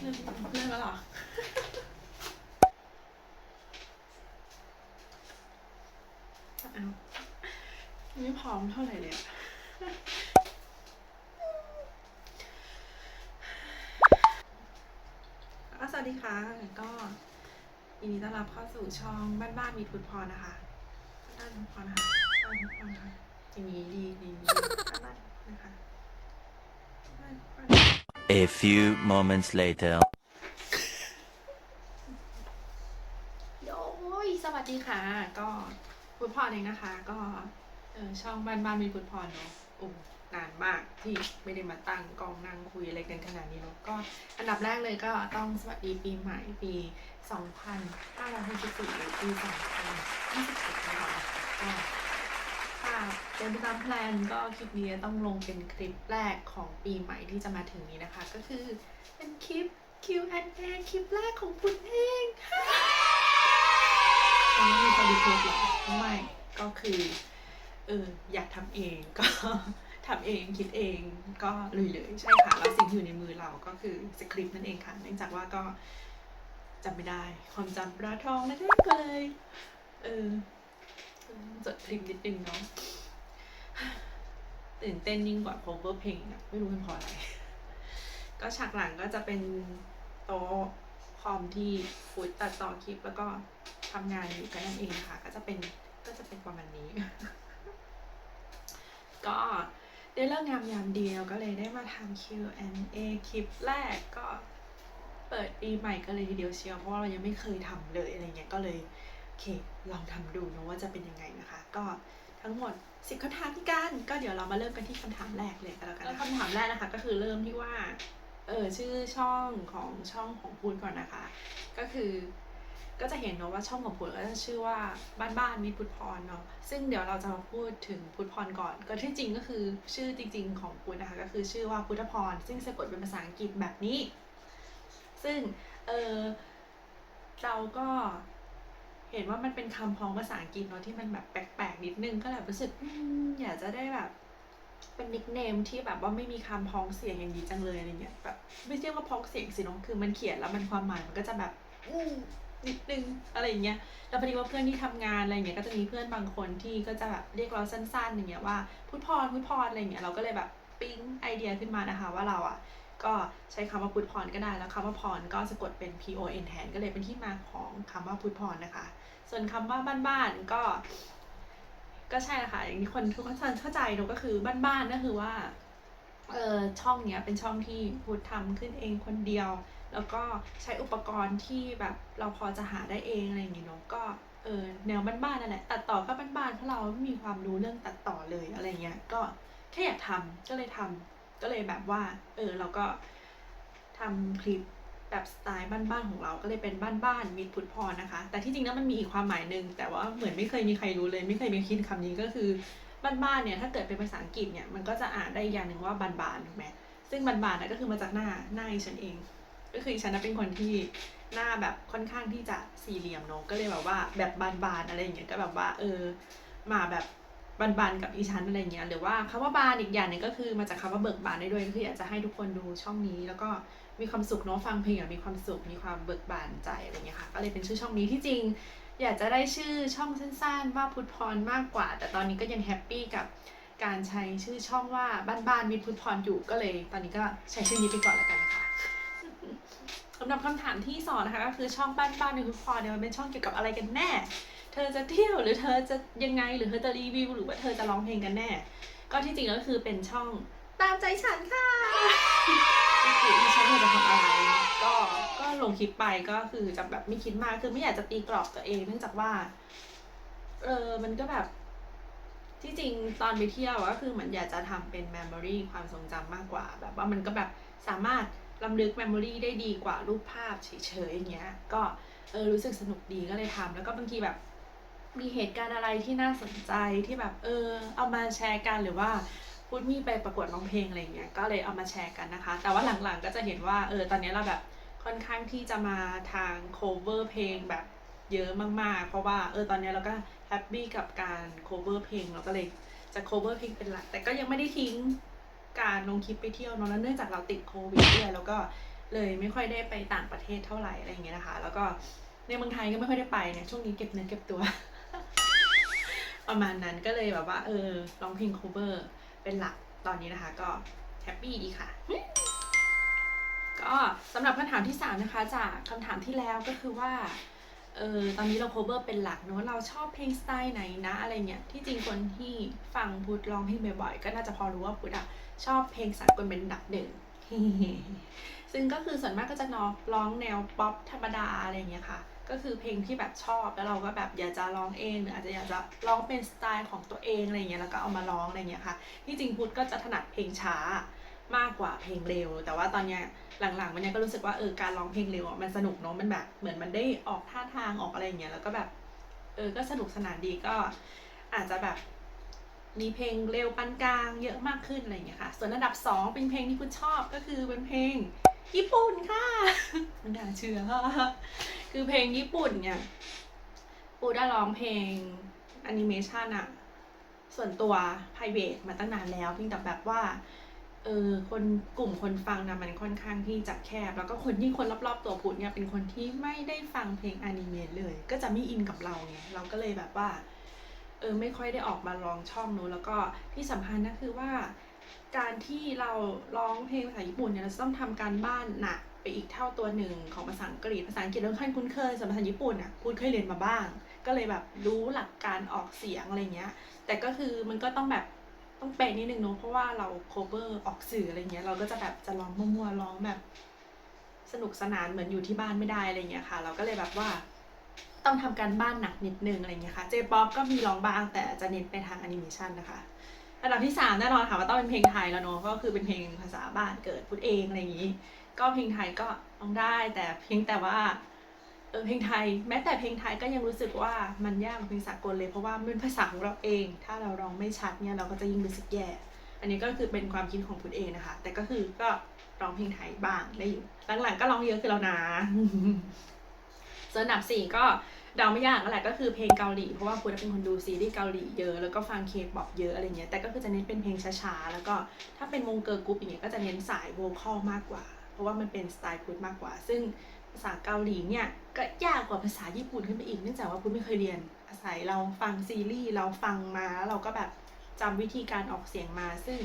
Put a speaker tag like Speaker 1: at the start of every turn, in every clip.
Speaker 1: เริ่มเริ่มแล้วหรอไม่พร้อมเท่าไหร่เลยอะอะสวัสดีค่ะ ก็ยินดีต้อนรับเข้าสู่ช่องบ้านบ้านมีพุทพรนะคะบ้านพรนะคะบ้านพุทพรนะคะอย่างนี้ดีดีดีบ้านบ้านนะคะบ้านบ้าน
Speaker 2: A few moments later.
Speaker 1: โอ้ยสวัสดีค่ะ ก็พุทธพรเองนะคะ ก็เออช่องบ้านบ้านมีพุทธพรเนาะโอ้นานมากที่ไม่ได้มาตั้งกองนั่งคุยอะไรกันขนาดนี้เนาะก็อันดับแรกเลยก็ต้องสวัสดีปีใหม่ปี 2564หรือปี2021นะคะก็ ค่ะเป็นตามแพลนก็คลิปนี้ต้องลงเป็นคลิปแรกของปีใหม่ที่จะมาถึงนี้นะคะ ก็คือเป็นคลิป Q&A คลิปแรกของคุณเองตอนนี้มีคนรีเควสหรอไม่ก็คือเอออยากทำเองก็ทำเองคิดเองก็เลยเลยใช่ค่ะแล้วสิ่งที่อยู่ในมือเราก็คือสคริปต์นั่นเองค่ะเนื่องจากว่าก็จำไม่ได้ ความจำปลาทองแล้วก็เลยเออ จดคลิปนิดนึงเนาะตื่นเต้นยิ่งกว่า cover เพลงอะไม่รู้เป็นเพราะอะไร ก็ฉากหลังก็จะเป็นโต๊ะคอมที่ฟุตตัดต่อคลิปแล้วก็ทำงานอยู่กันนั่นเองค่ะ ก็จะเป็นก็จะเป็นประมาณนี้ ก็ได้เลิกงามยามเดียวก็เลยได้มาทำ Q&A คลิปแรกก็เปิดปีใหม่ก็เลยทีเดียวเชียวเพราะว่าเรายังไม่เคยทำเลยอะไรเงี้ยก็เลย เค ลองทำดูนะว่าจะเป็นยังไงนะคะ ก็ทั้งหมด 10คำถามที่กันก็เดี๋ยวเรามาเริ่มกันที่คำถามแรกเลยก็แล้วกันคำถามแรกนะคะ ก็คือเริ่มที่ว่าเออชื่อช่องของช่องของพูนก่อนนะคะ ก็คือก็จะเห็นเนอะว่าช่องของพูนก็จะชื่อว่าบ้านบ้านมิตรพุทธพรเนาะซึ่งเดี๋ยวเราจะมาพูดถึงพุทธพรก่อน ก็ที่จริงก็คือชื่อจริง ๆ ของพูนนะคะ ก็คือชื่อว่าพุทธพร ซึ่งสะกดเป็นภาษาอังกฤษแบบนี้ ซึ่งเออเราก็ เห็นว่ามันเป็นคำพ้องภาษาอังกฤษเนาะที่มันแบบแปลกๆนิดนึงก็เลยรู้สึกอยากจะได้แบบเป็นนิกเนมที่แบบว่าไม่มีคำพ้องเสียงอย่างนี้จังเลยอะไรเงี้ยแบบไม่ใช่ว่าพ้องเสียงสิน้องคือมันเขียนแล้วมันความหมายมันก็จะแบบอืมนิดนึงอะไรอย่างเงี้ยแล้วพอดีว่าเพื่อนที่ทำงานอะไรเงี้ยก็จะมีเพื่อนบางคนที่ก็จะแบบเรียกเราสั้นๆอย่างเงี้ยว่าพุทธพรพุทธพรอะไรเงี้ยเราก็เลยแบบปิ๊งไอเดียขึ้นมานะคะว่าเราอะ ก็ใช้คำว่าพุทธพรก็ได้แล้วคำว่าพรก็สะกดเป็น P O N แทนก็เลยเป็นที่มาของคำว่าพุทธพรนะคะ ส่วนคำว่าบ้านๆก็ ก็ใช่แหละค่ะอย่างที่คนทุกคนเข้าใจเนอะก็คือบ้านๆก็คือว่าเออช่องเนี้ยเป็นช่องที่พุทธทำขึ้นเองคนเดียว แล้วก็ใช้อุปกรณ์ที่แบบเราพอจะหาได้เองอะไรอย่างงี้เนอะก็เออแนวบ้านๆนั่นแหละตัดต่อก็บ้านๆเพราะเราไม่มีความรู้เรื่องตัดต่อเลยอะไรเงี้ยก็แค่อยากทำก็เลยทำ ก็เลยแบบว่า เออเราก็ทำคลิปแบบสไตล์บ้านๆของเราก็เลยเป็นบ้านๆมีพุทธพรนะคะ แต่ที่จริงแล้วมันมีอีกความหมายหนึ่งแต่ว่าเหมือนไม่เคยมีใครรู้เลย ไม่เคยมีคิดคำนี้ก็คือบ้านๆเนี่ยถ้าเกิดเป็นภาษาอังกฤษเนี่ยมันก็จะอ่านได้อย่างหนึ่งว่าบานๆถูกไหมซึ่งบานๆนะก็คือมาจากหน้าหน้าฉันเอง ก็คือฉันเป็นคนที่หน้าแบบค่อนข้างที่จะสี่เหลี่ยมเนอะก็เลยแบบว่าแบบบานๆอะไรอย่างเงี้ยก็แบบว่าเออมาแบบ บานๆกับอีฉันอะไรเงี้ยหรือว่าคำว่าบานอีกอย่างหนึ่งก็คือมาจากคำว่าเบิกบานได้ด้วยคืออยากจะให้ทุกคนดูช่องนี้ แล้วก็มีความสุขเนาะฟังเพลงมีความสุขมีความเบิกบานใจอะไรเงี้ยค่ะก็เลยเป็นชื่อช่องนี้ที่จริง อยากจะได้ชื่อช่องสั้นๆ ว่าพุทธพรมากกว่า แต่ตอนนี้ก็ยังแฮปปี้กับการใช้ชื่อช่องว่าบ้านๆมีพุทธพรอยู่ก็เลย ตอนนี้ก็ใช้ชื่อนี้ไปก่อนละกันค่ะสำหรับคำถามที่สองนะคะก็คือช่องบ้านบ้านในพุทธพรเนี่ยมันเป็นช่องเกี่ยวกับอะไรกันแน่ เธอจะเที่ยวหรือเธอจะยังไงหรือเธอจะรีวิวหรือว่าเธอจะร้องเพลงกันแน่ ก็ที่จริงก็คือเป็นช่องตามใจฉันค่ะก็คือดิฉันจะทำอะไร ก็ก็ลงคลิปไปก็คือจะแบบไม่คิดมากคือไม่อยากจะตีกรอบตัวเองเนื่องจากว่าเออมันก็แบบที่จริงตอนไปเที่ยวก็คือเหมือนอยากจะทำเป็น memory ความทรงจำมากกว่า แบบว่ามันก็แบบสามารถลำลึก memory ได้ดีกว่ารูปภาพเฉยๆอย่างเงี้ย ก็เออรู้สึกสนุกดีก็เลยทำแล้วก็บางทีแบบ มีเหตุการณ์อะไรที่น่าสนใจที่แบบเออ เอามาแชร์กันหรือว่าพูดมีไปประกวดร้องเพลงอะไรเงี้ยก็เลยเอามาแชร์กันนะคะ แต่ว่าหลังๆก็จะเห็นว่าเออตอนนี้เราแบบค่อนข้างที่จะมาทาง cover เพลงแบบเยอะมากๆ เพราะว่าเออตอนนี้เราก็แฮปปี้กับการ cover เพลงเราก็เลยจะ cover เพลงเป็นหลัก แต่ก็ยังไม่ได้ทิ้งการลงคลิปไปเที่ยวเนอะแล้วเนื่องจากเราติดโควิดด้วยแล้วก็เลยไม่ค่อยได้ไปต่างประเทศเท่าไหร่อะไรอย่างเงี้ยนะคะ แล้วก็ในเมืองไทยก็ไม่ค่อยได้ไปเนี่ยช่วงนี้เก็บเนื้อเก็บตัว ประมาณนั้นก็เลยแบบว่า เออร้องเพลง cover เป็นหลักตอนนี้นะคะ ก็แฮปปี้ดีค่ะก็สำหรับคำถามที่สามนะคะจากคำถามที่แล้วก็คือว่าเออตอนนี้เรา cover เป็นหลักเนอะเราชอบเพลงสไตล์ไหนนะอะไรเงี้ยที่จริงคนที่ฟังพุทธร้องเพลงบ่อยๆก็น่าจะพอรู้ว่าพุทธอะชอบเพลงสากลเป็นอันดับหนึ่งซึ่งก็คือส่วนมากก็จะนอร้องแนวป๊อปธรรมดาอะไรเงี้ยค่ะ ก็คือเพลงที่แบบชอบแล้วเราก็แบบอยากจะร้องเองหรืออาจจะอยากจะร้องเป็นสไตล์ของตัวเองอะไรเงี้ยแล้วก็เอามาร้องอะไรเงี้ยค่ะที่จริงพุทธก็จะถนัดเพลงช้ามากกว่าเพลงเร็ว แต่ว่าตอนเนี้ยหลังๆมันเนี่ยก็รู้สึกว่าเออการร้องเพลงเร็วอะมันสนุกเนาะมันแบบเหมือนมันได้ออกท่าทางออกอะไรเงี้ยแล้วก็แบบเออก็สนุกสนานดีก็อาจจะแบบมีเพลงเร็วปานกลางเยอะมากขึ้นอะไรเงี้ยค่ะ ส่วนอันดับสองเป็นเพลงที่คุณชอบก็คือเป็นเพลง ญี่ปุ่นค่ะม่น่าเชื่อคือเพลงญี่ปุ่นเนี่ยปูได้ร้องเพลงแอนิเมชันอะส่วนตัว p r i v a t มาตั้งนานแล้วเพียงแต่แบบว่าเออคนกลุ่มคนฟังนะมันค่อนข้างที่จะแคบ แล้วก็คนยิ่งคนรอบๆตัวพุทธเนี่ยเป็นคนที่ไม่ได้ฟังเพลงอนิเมะเลย ก็จะไม่อินกับเราไงเราก็เลยแบบว่าเออไม่ค่อยได้ออกมาลองช่องนู้นแล้วก็ที่สำคัญนะคือว่า การที่เราร้องเพลงภาษาญี่ปุ่นเนี่ยเราต้องทำการบ้านหนักไปอีกเท่าตัวหนึ่งของภาษาอังกฤษ ภาษาอังกฤษเราขั้นคุ้นเคยส่วนภาษาญี่ปุ่นอะพูดเคยเรียนมาบ้าง ก็เลยแบบรู้หลักการออกเสียงอะไรเงี้ย แต่ก็คือมันก็ต้องแบบต้องเป๊ะนิดนึงเนอะเพราะว่าเรา cover ออกสื่ออะไรเงี้ยเราก็จะแบบจะร้องมั่วๆร้องแบบ สนุกสนานเหมือนอยู่ที่บ้านไม่ได้อะไรเงี้ยค่ะ เราก็เลยแบบว่าต้องทำการบ้านหนักนิดนึงอะไรเงี้ยค่ะ J-pop ก็มีร้องบ้างแต่จะเน้นไปทางแอนิเมชันนะคะ อันดับที่สามแน่นอนค่ะว่าต้องเป็นเพลงไทยแล้วเนอะก็คือเป็นเพลงภาษาบ้านเกิดพูดเองอะไรอย่างนี้ ก็เพลงไทยก็ร้องได้แต่เพียงแต่ว่าเออเพลงไทย แม้แต่เพลงไทยก็ยังรู้สึกว่ามันยากกว่าเพลงสากลเลยเพราะว่ามันเป็นภาษาของเราเอง ถ้าเราร้องไม่ชัดเนี่ยเราก็จะยิ่งรู้สึกแย่ อันนี้ก็คือเป็นความคิดของพุทธเองนะคะ แต่ก็คือก็ร้องเพลงไทยบ้างได้อยู่หลังๆก็ร้องเยอะขึ้นแล้วนะส่วนอันดับสี่ก็ เดาไม่ยากนั่นแหละก็คือเพลงเกาหลีเพราะว่าคุณเป็นคนดูซีรีส์เกาหลีเยอะแล้วก็ฟังเคป๊อปเยอะอะไรเงี้ยแต่ก็คือจะเน้นเป็นเพลงช้าๆแล้วก็ถ้าเป็นวงเกิร์ลกรุ๊ปอย่างเงี้ยก็จะเน้นสายโวคอลมากกว่า เพราะว่ามันเป็นสไตล์พุทธมากกว่า ซึ่งภาษาเกาหลีเนี่ยก็ยากกว่าภาษาญี่ปุ่นขึ้นไปอีกเนื่องจากว่าพุทธไม่เคยเรียนอาศัยเราฟังซีรีส์เราฟังมาแล้วเราก็แบบจำวิธีการออกเสียงมา ซึ่ง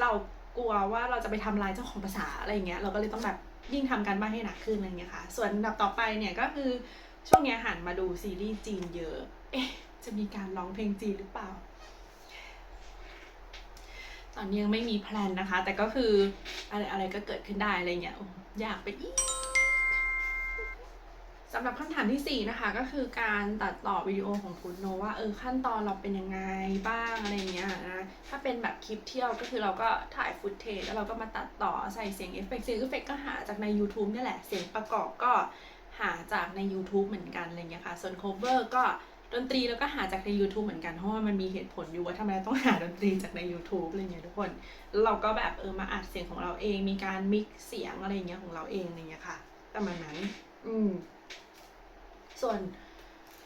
Speaker 1: เรากลัวว่าเราจะไปทำลายเจ้าของภาษาอะไรเงี้ยเราก็เลยต้องแบบยิ่งทำการบ้านให้หนักขึ้นอะไรเงี้ยค่ะ ส่วนอันดับต่อไปเนี่ยก็คือ ช่วงนี้หันมาดูซีรีส์จีนเยอะ เอ๊ะ จะมีการร้องเพลงจีนหรือเปล่า ตอนนี้ยังไม่มีแพลนนะคะ แต่ก็คืออะไรอะไรก็เกิดขึ้นได้อะไรเงี้ยอยากไปอีกสำหรับคำถามที่ 4 นะคะ ก็คือการตัดต่อวิดีโอของคุณโนว่าเออขั้นตอนเราเป็นยังไงบ้างอะไรเงี้ยนะถ้าเป็นแบบคลิปเที่ยวก็คือเราก็ถ่ายฟุตเทจแล้วเราก็มาตัดต่อใส่เสียงเอฟเฟกต์เสียงเอฟเฟกต์ก็หาจากใน YouTube เนี่ยแหละ เสียงประกอบก็ หาจากใน YouTube เหมือนกันอะไรเงี้ยค่ะ ส่วน cover ก็ดนตรีแล้วก็หาจากใน YouTube เหมือนกันเพราะว่ามันมีเหตุผลอยู่ว่าทำไมเราต้องหาดนตรีจากใน YouTube อะไรเงี้ยทุกคนแล้วเราก็แบบเออมาอัดเสียงของเราเอง มีการมิกเสียงอะไรเงี้ยของเราเองอะไรเงี้ยค่ะประมาณนั้น อืม ส่วน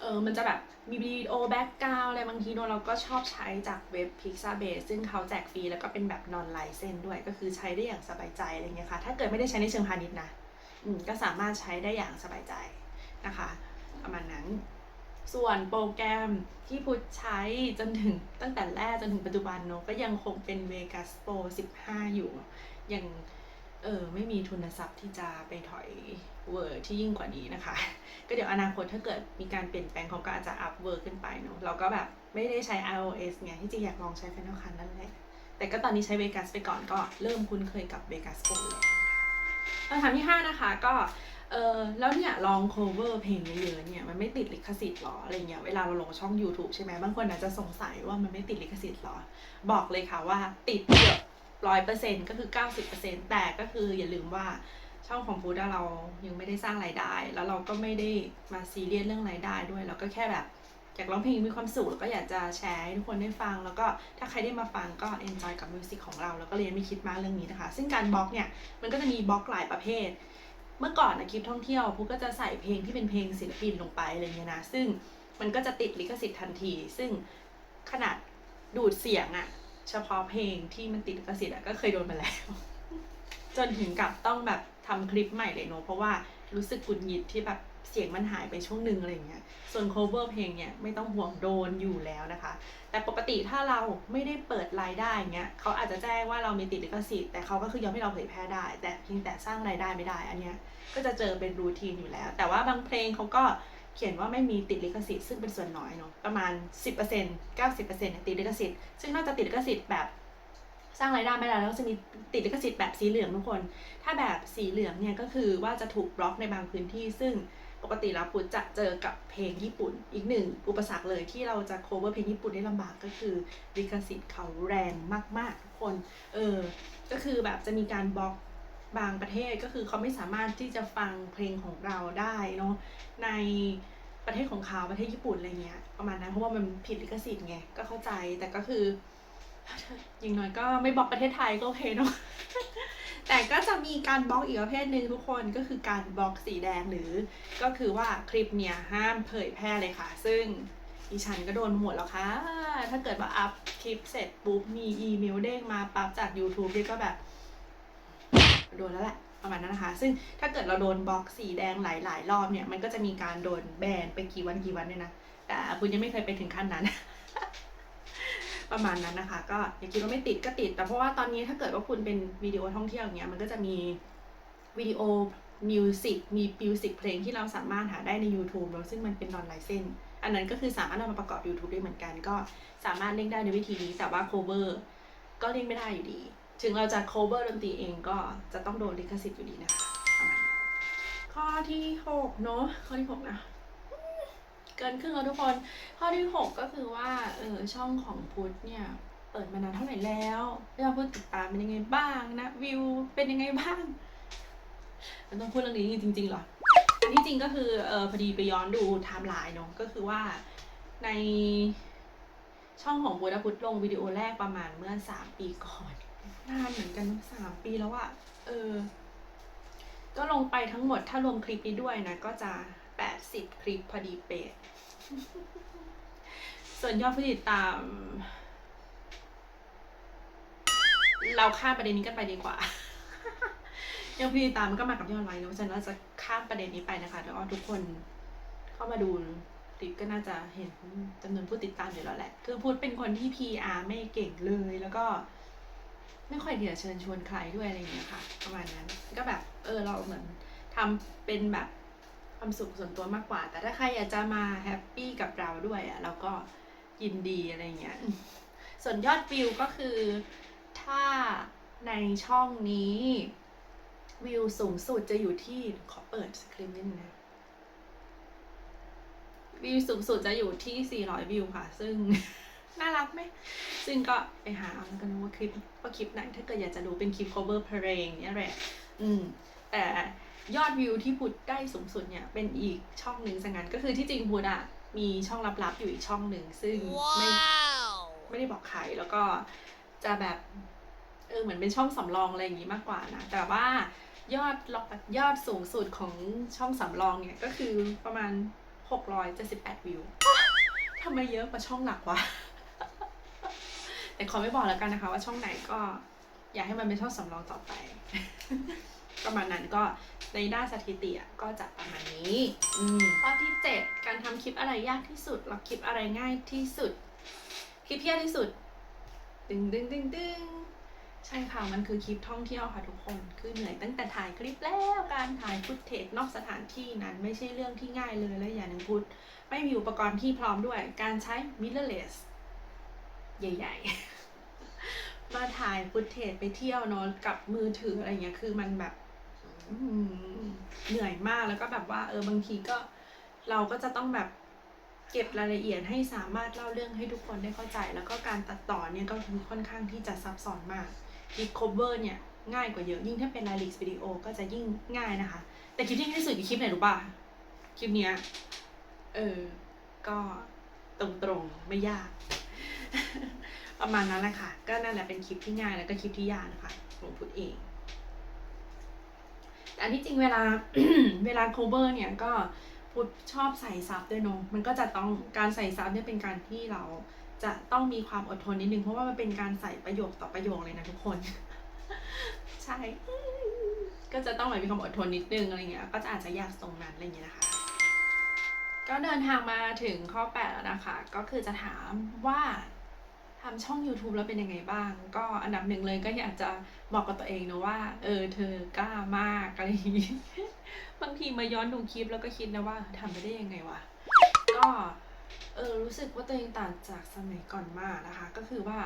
Speaker 1: เออมันจะแบบมีวิดีโอแบ็กกราวอะไรบางทีเนอะเราก็ชอบใช้จากเว็บ Pixabay ซึ่งเขาแจกฟรีแล้วก็เป็นแบบนอนไลเซนด้วย ก็คือใช้ได้อย่างสบายใจอะไรเงี้ยค่ะ ถ้าเกิดไม่ได้ใช้ในเชิงพาณิชย์นะ ก็สามารถใช้ได้อย่างสบายใจนะคะประมาณนั้น ส่วนโปรแกรมที่พุทใช้จนถึงตั้งแต่แรกจนถึงปัจจุบันเนอะก็ยังคงเป็น Vegas Pro 15 อยู่ ยังเออไม่มีทุนทรัพย์ที่จะไปถอยเวอร์ที่ยิ่งกว่านี้นะคะ ก็เดี๋ยวอนาคตถ้าเกิดมีการเปลี่ยนแปลงเขาก็อาจจะอัพเวอร์ขึ้นไปเนอะเราก็แบบไม่ได้ใช้ iOS ไงที่จริงอยากลองใช้ Final Cut นั่นแหละแต่ก็ตอนนี้ใช้ Vegas ไปก่อนก็เริ่มคุ้นเคยกับ Vegas Pro แล้ว คำถามที่ 5 นะคะก็เออแล้วเนี่ยลอง cover เพลงเยอะๆเนี่ยมันไม่ติดลิขสิทธิ์หรออะไรเงี้ยเวลาเราลงช่อง YouTube ใช่ไหมบางคนอาจจะสงสัยว่ามันไม่ติดลิขสิทธิ์หรอ บอกเลยค่ะว่าติดเกือบร้อยเปอร์เซ็นต์ก็คือเก้าสิบเปอร์เซ็นแต่ก็คืออย่าลืมว่าช่องของฟูดเรายังไม่ได้สร้างรายได้ แล้วเราก็ไม่ได้มาซีเรียสเรื่องรายได้ด้วย เราก็แค่แบบ อยากร้องเพลงมีความสุขแล้วก็อยากจะแชร์ให้ทุกคนได้ฟัง แล้วก็ถ้าใครได้มาฟังก็เอนจอยกับมิวสิกของเรา แล้วก็เรียนไม่คิดมากเรื่องนี้นะคะ ซึ่งการบล็อกเนี่ยมันก็จะมีบล็อกหลายประเภท เมื่อก่อนนะคลิปท่องเที่ยวพุกก็จะใส่เพลงที่เป็นเพลงศิลปินลงไปอะไรเงี้ยนะซึ่งมันก็จะติดลิขสิทธิ์ทันที ซึ่งขนาดดูดเสียงอะเฉพาะเพลงที่มันติดลิขสิทธิ์อะก็เคยโดนมาแล้ว จนถึงกับต้องแบบทำคลิปใหม่เลยเนอะเพราะว่ารู้สึกกุนยิดที่แบบ เสียงมันหายไปช่วงหนึ่งอะไรเงี้ย ส่วน cover เพลงเนี่ยไม่ต้องห่วงโดนอยู่แล้วนะคะ แต่ปกติถ้าเราไม่ได้เปิดรายได้เงี้ยเขาอาจจะแจ้งว่าเรามีติดลิขสิทธิ์แต่เขาก็คือยอมให้เราเผยแพร่ได้ แต่เพียงแต่สร้างรายได้ไม่ได้อันเนี้ยก็จะเจอเป็นรูทีนอยู่แล้ว แต่ว่าบางเพลงเขาก็เขียนว่าไม่มีติดลิขสิทธิ์ซึ่งเป็นส่วนน้อยเนาะประมาณ 10% 90%เนี่ยติดลิขสิทธิ์ซึ่งนอกจากติดลิขสิทธิ์แบบสร้างรายได้ไม่ได้แล้วก็จะมีติดลิขสิทธิ์แบบสีเหลืองทุกคน ถ้าแบบสีเหลืองเนี่ยก็คือว่าจะถูกบล็อกในบางพื้นที่ซึ่ง กติแล้วปุจะเจอกับเพลงญี่ปุ่น อีกหนึ่งอุปสรรคเลยที่เราจะ cover เพลงญี่ปุ่นได้ลำบากก็คือลิขสิทธิ์เขาแรงมากๆทุกคนเออก็คือแบบจะมีการบล็อกบางประเทศก็คือเขาไม่สามารถที่จะฟังเพลงของเราได้เนาะในประเทศของเขาประเทศญี่ปุ่นอะไรเงี้ยประมาณนั้นเพราะว่ามันผิดลิขสิทธิ์ไงก็เข้าใจแต่ก็คืออย่างน้อยก็ไม่บล็อกประเทศไทยก็โอเคเนาะ แต่ก็จะมีการบล็อกอีกประเภทหนึ่งทุกคนก็คือการบล็อกสีแดงหรือก็คือว่าคลิปเนี่ยห้ามเผยแพร่เลยค่ะ ซึ่งดิฉันก็โดนหมดแล้วค่ะ ถ้าเกิดว่าอัพคลิปเสร็จปุ๊บมีอีเมลเด้งมาปั๊บจาก YouTube นี่ก็แบบ โดนแล้วแหละประมาณนั้นนะคะ ซึ่งถ้าเกิดเราโดนบล็อกสีแดงหลาย ๆ รอบเนี่ย มันก็จะมีการโดนแบนไปกี่วันกี่วันเนี่ยนะ แต่ปุณยังไม่เคยไปถึงขั้นนั้น ประมาณนั้นนะคะ ก็อย่าคิดว่าไม่ติดก็ติด แต่เพราะว่าตอนนี้ถ้าเกิดว่าคุณเป็นวิดีโอท่องเที่ยวอย่างเงี้ยมันก็จะมีวิดีโอมิวสิกมีมิวสิกเพลงที่เราสามารถหาได้ใน YouTube แล้วซึ่งมันเป็นนอนไลเซนอันนั้นก็คือสามารถนำมาประกอบ YouTube ได้เหมือนกัน ก็สามารถเล่นได้ในวิธีนี้ แต่ว่า cover ก็เล่นไม่ได้อยู่ดี ถึงเราจะ cover ดนตรีเองก็จะต้องโดนลิขสิทธิ์อยู่ดีนะคะข้อที่หกเนอะข้อที่หกนะ เกินครึ่งแล้วทุกคน ข้อที่หกก็คือว่าเออช่องของพุทธเนี่ยเปิดมานานเท่าไหร่แล้วยอดผู้ติดตามเป็นยังไงบ้างนะวิวเป็นยังไงบ้างมันต้องพูดเรื่องนี้จริงๆหรออันที่จริงก็คือเออพอดีไปย้อนดูไทม์ไลน์เนาะก็คือว่าในช่องของพุทธพุทธลงวิดีโอแรกประมาณเมื่อสามปีก่อนนานเหมือนกันสามปีแล้วอะเออ ก็ลงไปทั้งหมดถ้ารวมคลิปนี้ด้วยนะ ก็จะ แปดสิบคลิปพอดีเป๊ะส่วนยอดผู้ติดตาม เราข้ามประเด็นนี้กันไปดีกว่ายอดผู้ติดตามมันก็มากับยอดไลค์เนะเพราะฉะนั้นเราจะข้ามประเด็นนี้ไปนะคะแล้วก็ทุกคนเข้ามาดูคลิปก็น่าจะเห็นจำนวนผู้ติดตามอยู่แล้วแหละ คือพูดเป็นคนที่ PR ไม่เก่งเลยแล้วก็ ไม่ค่อยเดี๋ยวเชิญชวนใครด้วยอะไรอย่างเงี้ยค่ะ ประมาณนั้น ก็แบบ เออเราเหมือนทำเป็นแบบ ความสุขส่วนตัวมากกว่า แต่ถ้าใครอยากจะมาแฮปปี้กับเราด้วยอะเราก็ยินดีอะไรเงี้ย ส่วนยอดวิวก็คือถ้าในช่องนี้วิวสูงสุดจะอยู่ที่ขอเปิดสคริปต์นิดนะวิวสูงสุดจะอยู่ที่ 400 วิวค่ะ ซึ่ง น่ารักไหม ซึ่งก็ไปหาเอาแล้วกันว่าคลิปว่าคลิปไหนถ้าเกิดอยากจะดูเป็นคลิป cover เพลงเนี่ยแหละ อืม แต่ ยอดวิวที่พุดได้สูงสุดเนี่ยเป็นอีกช่องหนึ่งซะงั้นก็คือที่จริงพุดอะมีช่องลับๆอยู่อีกช่องหนึ่งซึ่งไม่ไม่ได้บอกใครแล้วก็จะแบบเออเหมือนเป็นช่องสำรองอะไรอย่างงี้มากกว่านะแต่ว่ายอดล็อกยอดสูงสุดของช่องสำรองเนี่ยก็คือประมาณ 678 วิวทำไมเยอะกว่าช่องหลักวะ แต่ขอไม่บอกแล้วกันนะคะว่าช่องไหนก็อยากให้มันเป็นช่องสำรองต่อไป ประมาณนั้นก็ในด้านสถิติอะก็จะประมาณนี้อืมข้อที่ 7 การทำคลิปอะไรยากที่สุดแล้วคลิปอะไรง่ายที่สุด คลิปที่ยากที่สุด ดึงดึงดึงดึงใช่ค่ะ มันคือคลิปท่องเที่ยวค่ะทุกคน คือเหนื่อยตั้งแต่ถ่ายคลิปแล้ว การถ่ายฟุตเทจนอกสถานที่นั้นไม่ใช่เรื่องที่ง่ายเลยและอย่างหนึ่งพุทธไม่มีอุปกรณ์ที่พร้อมด้วย การใช้ mirrorless ใหญ่ ๆ มาถ่ายฟุตเทจไปเที่ยวเนอะกับมือถืออะไรเงี้ย คือมันแบบอืม เหนื่อยมากแล้วก็แบบว่า เออบางทีก็เราก็จะต้องแบบเก็บรายละเอียดให้สามารถเล่าเรื่องให้ทุกคนได้เข้าใจ แล้วก็การตัดต่อเนี่ยก็คือค่อนข้างที่จะซับซ้อนมากคลิป cover เนี่ยง่ายกว่าเยอะยิ่งถ้าเป็นรายลิกวิดีโอก็จะยิ่งง่ายนะคะ แต่คลิปที่ง่ายที่สุดคือคลิปไหนรู้ป่ะคลิปเนี้ยเออก็ตรงๆไม่ยาก ประมาณนั้นแหละค่ะ ก็นั่นแหละเป็นคลิปที่ง่ายแล้วก็คลิปที่ยากนะคะของพุทธเอง แต่อันที่จริงเวลาเวลา cover เนี่ยก็พุทชอบใส่ซับด้วยเนอะมันก็จะต้องการใส่ซับเนี่ยเป็นการที่เราจะต้องมีความอดทนนิดนึง เพราะว่ามันเป็นการใส่ประโยคต่อประโยคเลยนะทุกคน ใช่ ก็ก็จะต้องแบบมีความอดทนนิดนึงอะไรเงี้ย ก็จะอาจจะยากตรงนั้นอะไรเงี้ยนะคะ ก็เดินทางมาถึงข้อ8แล้วนะคะ ก็คือจะถามว่า ทำช่อง YouTube แล้วเป็นยังไงบ้าง ก็อันดับหนึ่งเลยก็อยากจะบอกกับตัวเองนะว่า เออเธอกล้ามากอะไรอย่างงี้บางทีมาย้อนดูคลิปแล้วก็คิดนะว่าทำไปได้ยังไงวะก็เออรู้สึกว่าตัวเองต่างจากสมัยก่อนมากนะคะ ก็คือว่า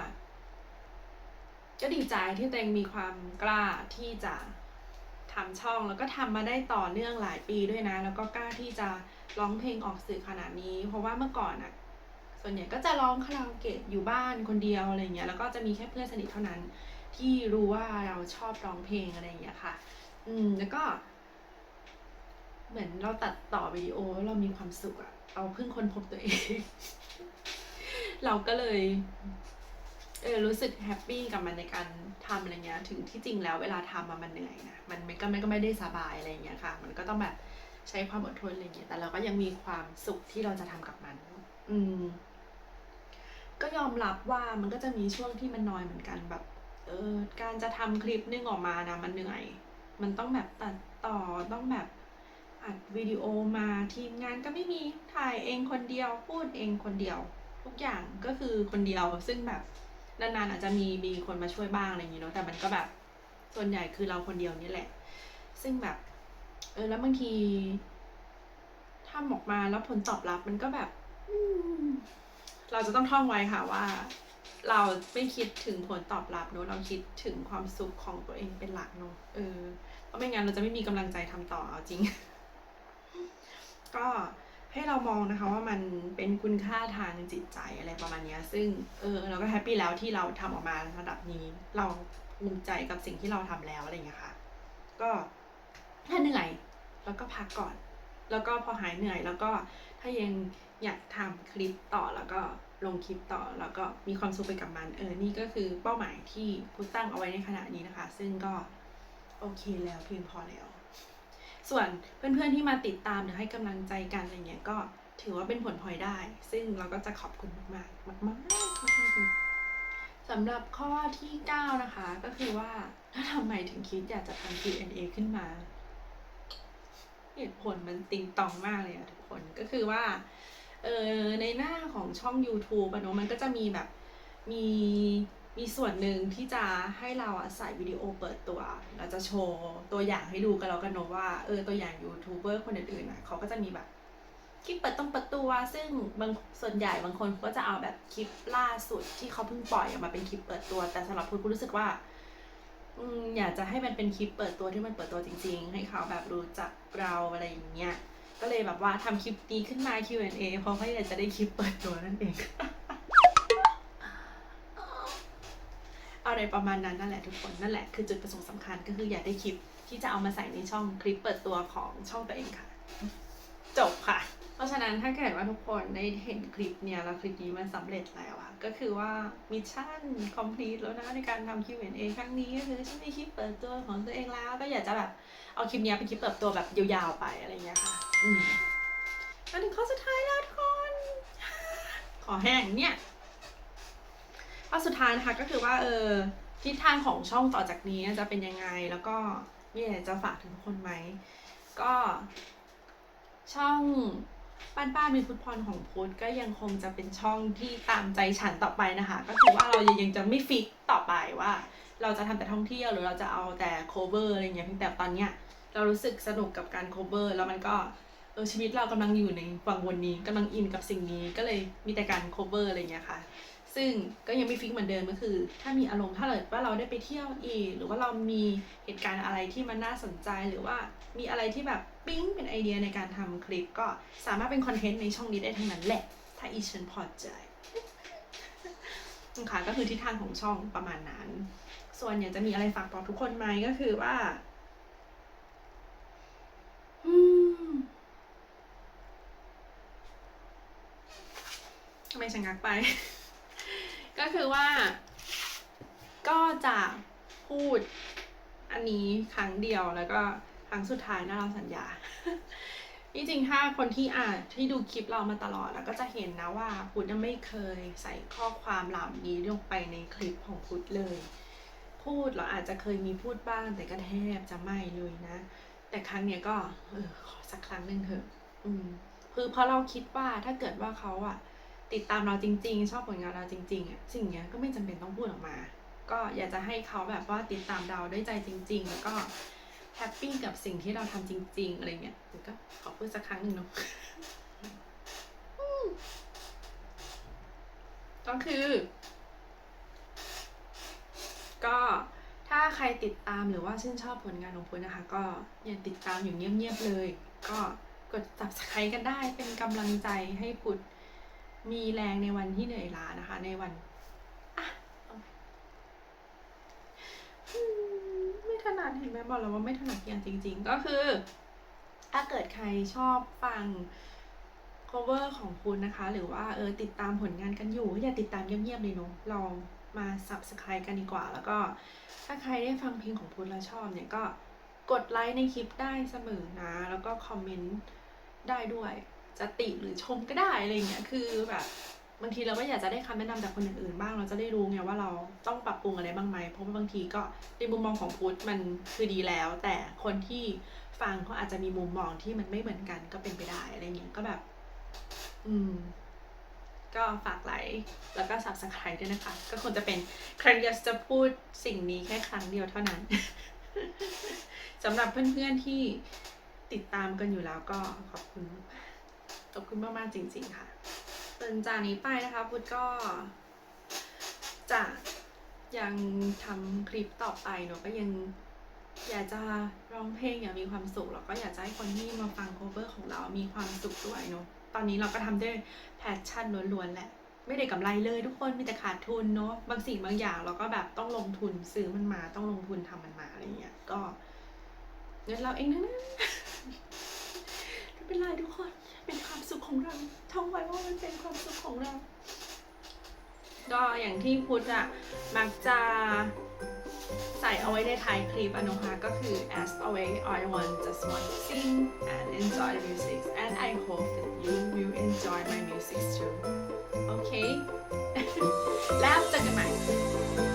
Speaker 1: ก็ดีใจที่ตัวเองมีความกล้าที่จะทำช่องแล้วก็ทำมาได้ต่อเนื่องหลายปีด้วยนะ แล้วก็กล้าที่จะร้องเพลงออกสื่อขนาดนี้ เพราะว่าเมื่อก่อนอะ ส่วนใหญ่ก็จะร้องคาราโอเกะอยู่บ้านคนเดียวอะไรเงี้ยแล้วก็จะมีแค่เพื่อนสนิทเท่านั้น ที่รู้ว่าเราชอบร้องเพลงอะไรอย่างเงี้ยค่ะ อืมแล้วก็ เหมือนเราตัดต่อวิดีโอเรามีความสุขอะเราเพิ่งค้นพบตัวเอง เราก็เลยเออรู้สึกแฮปปี้กับมันในการทำอะไรเงี้ยถึงที่จริงแล้วเวลาทำมันเหนื่อยนะมันไม่ก็ไม่ก็ไม่ได้สบายอะไรเงี้ยค่ะ มันก็ต้องแบบใช้ความอดทนอะไรเงี้ยแต่เราก็ยังมีความสุขที่เราจะทำกับมัน อืม ก็ยอมรับว่ามันก็จะมีช่วงที่มันนอยเหมือนกันแบบ เออ การจะทำคลิปนึงออกมานะมันเหนื่อย มันต้องแบบตัดต่อต้องแบบอัดวิดีโอมาทีมงานก็ไม่มีถ่ายเองคนเดียวพูดเองคนเดียว ทุกอย่างก็คือคนเดียวซึ่งแบบนานๆอาจจะมีมีคนมาช่วยบ้างอะไรอย่างงี้เนาะแต่มันก็แบบส่วนใหญ่คือเราคนเดียวนี่แหละ ซึ่งแบบ เออแล้วบางทีทำออกมาแล้วผลตอบรับมันก็แบบ เราจะต้องท่องไว้ค่ะว่า เราไม่คิดถึงผลตอบรับเนอะเราคิดถึงความสุขของตัวเองเป็นหลักเนอะเออเพราะไม่งั้นเราจะไม่มีกำลังใจทำต่อเอาจริง ก็ให้เรามองนะคะว่ามันเป็นคุณค่าทางจิตใจอะไรประมาณนี้ซึ่งเออเราก็แฮปปี้แล้วที่เราทำออกมาระดับนี้ เราภูมิใจกับสิ่งที่เราทำแล้วอะไรอย่างเงี้ยค่ะ ก็ถ้าเหนื่อยแล้วก็พักก่อน แล้วก็พอหายเหนื่อย แล้วก็ถ้ายังอยากทำคลิปต่อแล้วก็ ลงคลิปต่อแล้วก็มีความสุขไปกับมัน เออ นี่ก็คือเป้าหมายที่พุทตั้งเอาไว้ในขณะนี้นะคะ ซึ่งก็โอเคแล้วเพียงพอแล้ว ส่วนเพื่อนๆที่มาติดตามหรือให้กำลังใจกันอะไรเงี้ยก็ถือว่าเป็นผลพลอยได้ ซึ่งเราก็จะขอบคุณมากๆ มากๆมากๆสำหรับข้อที่ 9 นะคะ ก็คือว่าถ้าทำไมถึงคิดอยากจะทำ Q&A ขึ้นมา เหตุผลมันติงตองมากเลยอะทุกคนก็คือว่า เออในหน้าของช่อง YouTube อะเนอะมันก็จะมีแบบมีมีส่วนหนึ่งที่จะให้เราอะใส่วิดีโอเปิดตัว เราจะโชว์ตัวอย่างให้ดูกันแล้วกันเนอะว่าเออตัวอย่างยูทูบเบอร์คนอื่นๆอะเขาก็จะมีแบบคลิปเปิดต้องเปิดตัวซึ่งบางส่วนใหญ่บางคนก็จะเอาแบบคลิปล่าสุดที่เขาเพิ่งปล่อยออกมาเป็นคลิปเปิดตัว แต่สำหรับพุทธพุทธรู้สึกว่าอยากจะให้มันเป็นคลิปเปิดตัวที่มันเปิดตัวจริง ๆ ให้เขาแบบรู้จักเราอะไรอย่างเงี้ย ก็เลยแบบว่าทำคลิปนี้ขึ้นมา Q&A เพราะเขาอยากจะได้คลิปเปิดตัวนั่นเอง อะไรประมาณนั้นนั่นแหละทุกคนนั่นแหละคือจุดประสงค์สำคัญก็คืออยากได้คลิปที่จะเอามาใส่ในช่องคลิปเปิดตัวของช่องตัวเองค่ะ จบค่ะะฉะนั้นถ้าเกิดว่าทุกคนได้เห็นคลิปเนี่ย แล้วคลิปนี้มันสำเร็จแล้วอะก็คือว่ามิชชั่นคอมพลีทแล้วนะในการทำ Q&A ครั้งนี้ก็คือฉันมีคลิปเปิดตัวของตัวเองแล้ว ก็อยากจะแบบเอาคลิปนี้เป็นคลิปเปิดตัวแบบยาวๆไปอะไรเงี้ยค่ะ อืมมาถึงข้อสุดท้ายแล้วทุกคน ขอแห้งเนี่ยข้อสุดท้ายนะคะก็คือว่าเออทิศทางของช่องต่อจากนี้จะเป็นยังไงแล้วก็มีอะไรจะฝากถึงคนไหม ก็ช่อง ป้านป้านมีฟุตพรของพุทธก็ยังคงจะเป็นช่องที่ตามใจฉันต่อไปนะคะ ก็คือว่าเรายังจะไม่ฟิกต่อไปว่า เราจะทำแต่ท่องเที่ยวหรือเราจะเอาแต่ cover อะไรเงี้ยเพียงแต่ตอนเนี้ยเรารู้สึกสนุกกับการ cover แล้วมันก็เออชีวิตเรากำลังอยู่ในวังวนนี้กำลังอินกับสิ่งนี้ก็เลยมีแต่การ cover อะไรเงี้ยค่ะ ซึ่งก็ยังไม่ฟิกเหมือนเดิมก็คือ ถ้ามีอารมณ์ถ้าเกิดว่าเราได้ไปเที่ยวอีกหรือว่าเรามีเหตุการณ์อะไรที่มันน่าสนใจหรือว่ามีอะไรที่แบบ ปิ๊งเป็นไอเดียในการทำคลิปก็สามารถเป็นคอนเทนต์ในช่องนี้ได้ทั้งนั้นแหละ ถ้าอีฉันพอใจค่ะก็คือทิศทางของช่องประมาณนั้น ส่วนอยากจะมีอะไรฝากบอกทุกคนไหมก็คือว่าอืมทำไมชะงักไป ก็คือว่า ก็จะพูดอันนี้ครั้งเดียวแล้วก็ ครั้งสุดท้ายนะเราสัญญา จริงๆถ้าคนที่อ่านที่ดูคลิปเรามาตลอดแล้วก็จะเห็นนะว่าพุทธไม่เคยใส่ข้อความเหล่านี้ลงไปในคลิปของพุทธเลย พูดเราอาจจะเคยมีพูดบ้างแต่ก็แทบจะไม่เลยนะ แต่ครั้งเนี้ยก็เออขอสักครั้งหนึ่งเถอะ อืมคือเพราะเราคิดว่าถ้าเกิดว่าเขาอะติดตามเราจริง ๆ ชอบผลงานเราจริงๆอะสิ่งเนี้ยก็ไม่จำเป็นต้องพูดออกมา ก็อยากจะให้เขาแบบว่าติดตามเราด้วยใจจริง ๆ แล้วก็ แฮปปี้กับสิ่งที่เราทำจริง ๆ อะไรเงี้ยเดี๋ยวก็ขอพูดสักครั้งหนึ่งเนาะก็คือ ก็ถ้าใครติดตามหรือว่าชื่นชอบผลงานของพุทธนะคะ ก็อย่าติดตามอยู่เงียบๆเลย ก็กด subscribe กันได้เป็นกำลังใจให้พุทมีแรงในวันที่เหนื่อยล้านะคะ ในวันอะเอาใหม่อืมไม่ถนัดเห็นไห มบอกแล้วว่าไม่ถนัดเรียนจริง ๆ ก็คือ ถ้าเกิดใครชอบฟัง cover ของคุณนะคะ หรือว่าเออติดตามผลงานกันอยู่ อย่าติดตามเงียบๆเลยเนาะเรามา subscribe กันดีกว่า แล้วก็ ถ้าใครได้ฟังเพลงของพุทธแล้วชอบเนี่ยก็กดไลค์ในคลิปได้เสมอนะ แล้วก็คอมเมนต์ได้ด้วยจะติหรือชมก็ได้อะไรเงี้ยคือแบบ บางทีเราก็อยากจะได้คำแนะนำจากคนอื่นๆบ้างเราจะได้รู้ไงว่าเราต้องปรับปรุงอะไรบ้างไหมเพราะว่าบางทีก็ในมุมมองของพุทธมันคือดีแล้ว แต่คนที่ฟังเขาอาจจะมีมุมมองที่มันไม่เหมือนกันก็เป็นไปได้อะไรเงี้ยก็แบบ อืม ก็ฝากไลค์แล้วก็ subscribe ด้วยนะคะ ก็คงจะเป็นครั้งเดียวจะพูดสิ่งนี้แค่ครั้งเดียวเท่านั้นสำหรับเพื่อนๆที่ติดตามกันอยู่แล้วก็ขอบคุณขอบคุณมากๆจริง ๆ ค่ะ ส่วนจากนี้ไปนะคะพุทธก็ จะยังทำคลิปต่อไปเนอะก็ยัง อยากจะร้องเพลงอย่างมีความสุขแล้วก็อยากจะให้คนที่มาฟังโคเวอร์ของเรามีความสุขด้วยเนอะตอนนี้เราก็ทำด้วยแพชชั่นล้วนๆแหละ ไม่ได้กำไรเลยทุกคนมีแต่ขาดทุนเนอะบางสิ่งบางอย่างเราก็แบบต้องลงทุนซื้อมันมาต้องลงทุนทำมันมาอะไรเงี้ยก็เงินเราเองนะนะไม่เป็นไรทุกคน เป็นความสุขของเราท่องไว้ว่ามันเป็นความสุขของเรา ก็อย่างที่พุทธอะมักจะใส่เอาไว้ในท้ายคลิปอนะคะก็คือ as always I want just want to sing and enjoy music and I hope that you will enjoy my music too โอเคแล้วเจอกันใหม่